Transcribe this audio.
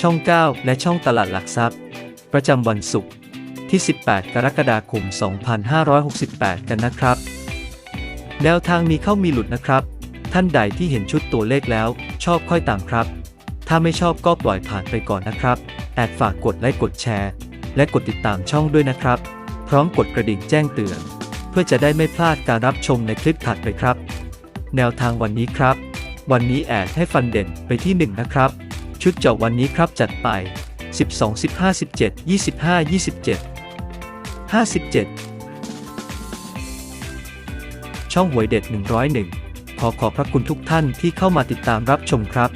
ช่อง 9 และช่องตลาดหลักทรัพย์ ประจำวันศุกร์ที่ 18 กรกฎาคม 2568 กันนะครับ แนวทางมีเข้ามีหลุดนะครับ ท่านใดที่เห็นชุดตัวเลขแล้ว ชอบค่อยตามครับ ถ้าไม่ชอบก็ปล่อยผ่านไปก่อนนะครับ แอดฝากกดไลค์กดแชร์ และกดติดตามช่องด้วยนะครับ พร้อมกดกระดิ่งแจ้งเตือน เพื่อจะได้ไม่พลาดการรับชมในคลิปถัดไปครับ แนวทางวันนี้ครับ วันนี้แอดให้ฟันเด่นไปที่ 1 นะครับ ชุดเจาะวันนี้ครับจัดไป 12 15 17 25 27 57 ช่องหวยเด็ด 101 ขอขอบพระคุณทุกท่านที่เข้ามาติดตามรับชมครับ